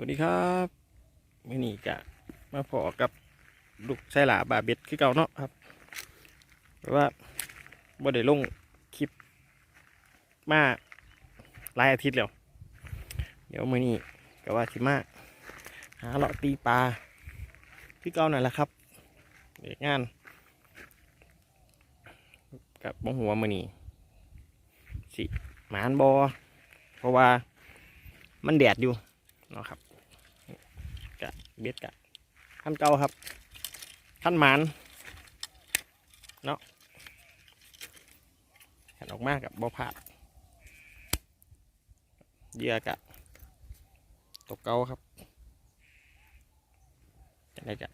วัสดีครับมื่อนี้กะมาพอกับลูกไส้หลาบาเบ็ดคือเก่าเนาะครับเพราะว่าบ่ได้ลงคลิปมาหลายอาทิตย์แล้วเดี๋ยวมื่อนี้ก็ว่าสิมาหาเลาะตีปลาคือเก่านั่นแหละครับเด็กงาน กับบ่หัวมื่อนี้สิหมานบอเพราะว่ามันแดดอยู่เนาะครับ กะเบ็ดกะขั้นเก่าครับขั้นหมานเนาะขันออกมากับบ่พลาดเยื่อกะตกเก่าครับจะได้กะ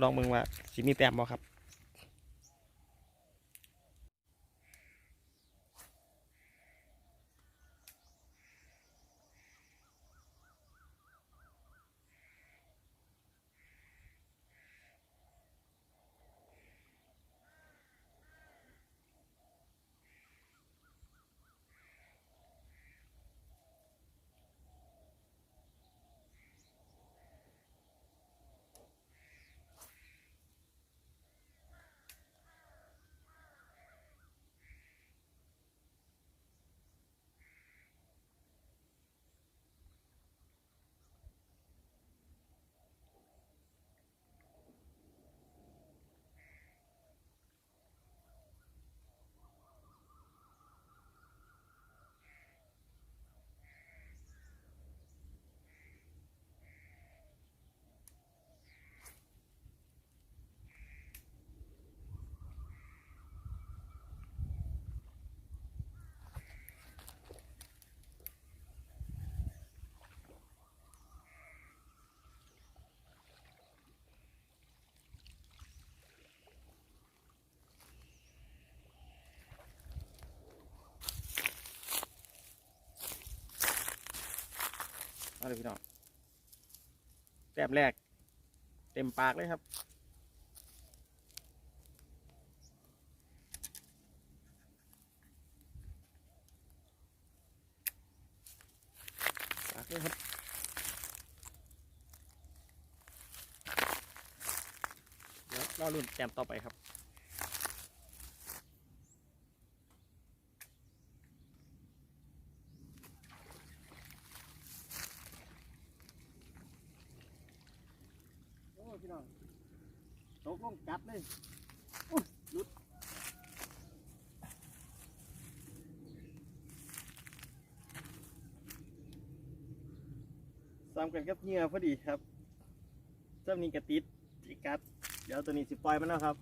ลองมึงว่าสิมีแต้มบ่ครับ เลยพี่น้องแต้มแรก เต็มปากเลยครับปากเลยครับเดี๋ยวรอรุ่นแต้มต่อไปครับ พี่น้องตกลงกัดเลยหลุดซ้ำกันกับเหงื่อพอดีครับเจ้านี้กระติดที่กัด เดี๋ยวตัวนี้สิปล่อยมันแล้วครับ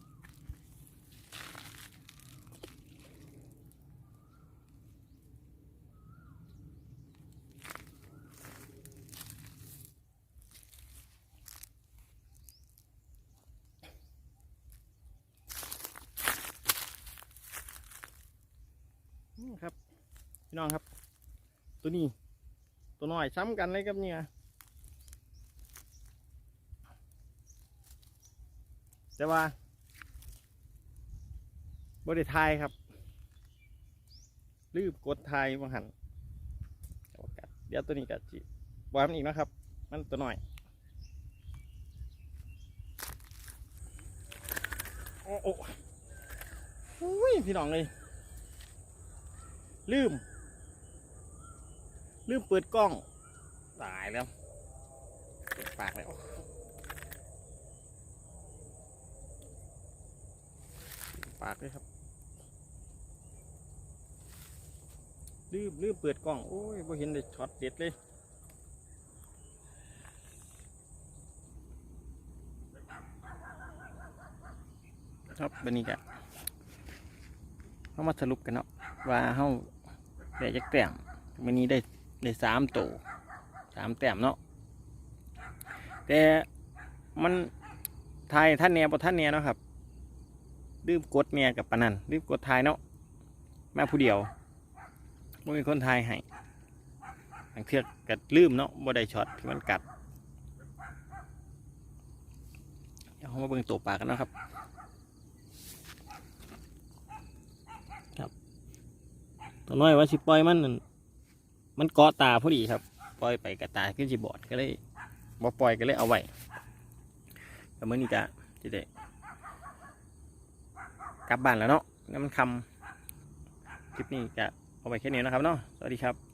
ครับ พี่น้องครับ ตัวนี้ ตัวน้อยซ้ำกันเลยครับเนี่ยแต่ว่าบริทายครับ ลืมกดทายมาหันเอากัดเดี๋ยวตัวนี้กัดจิบอยมันอีกนะครับ มันตัวน้อย โอ้โอ้โอ้ยพี่น้องเลย ลืม ลืมเปิดกล้อง ตายแล้วปากแล้วปากเลยครับ ลืมลืมเปิดกล้อง โอ้ยบ่เห็นได้ช็อตเด็ดเลยครับบันนี้กะเขามาสรุปกันเนาะว่าเขา ได้จักแต้มวันนี้ได้ได้สามตัวสามแต้มเนาะแต่มันทายท่านเนี่ยพอท่านเนี่ยเนาะครับลืมกดเนี่ยกับปนันลืมกดทายเนาะมาผู้เดียวไม่มีคนทายให้บางเทือกกัดลืมเนาะบ่ได้ช็อตที่มันกัดเดี๋ยวเรามาเบิ่งตัวปลากันเนาะครับ ตัวน้อยว่าสิปล่อยมันนั่นมันเกาะตาพอดีครับ ปล่อยไปกระตาขึ้นสิบอดก็เลยบ่ปล่อยก็เลยเอาไว้แต่เมื่อนี้จะจะได้กลับบ้านแล้วเนาะงั้นมันคำคลิปนี้จะเอาไว้แค่นี้นะครับเนาะสวัสดีครับ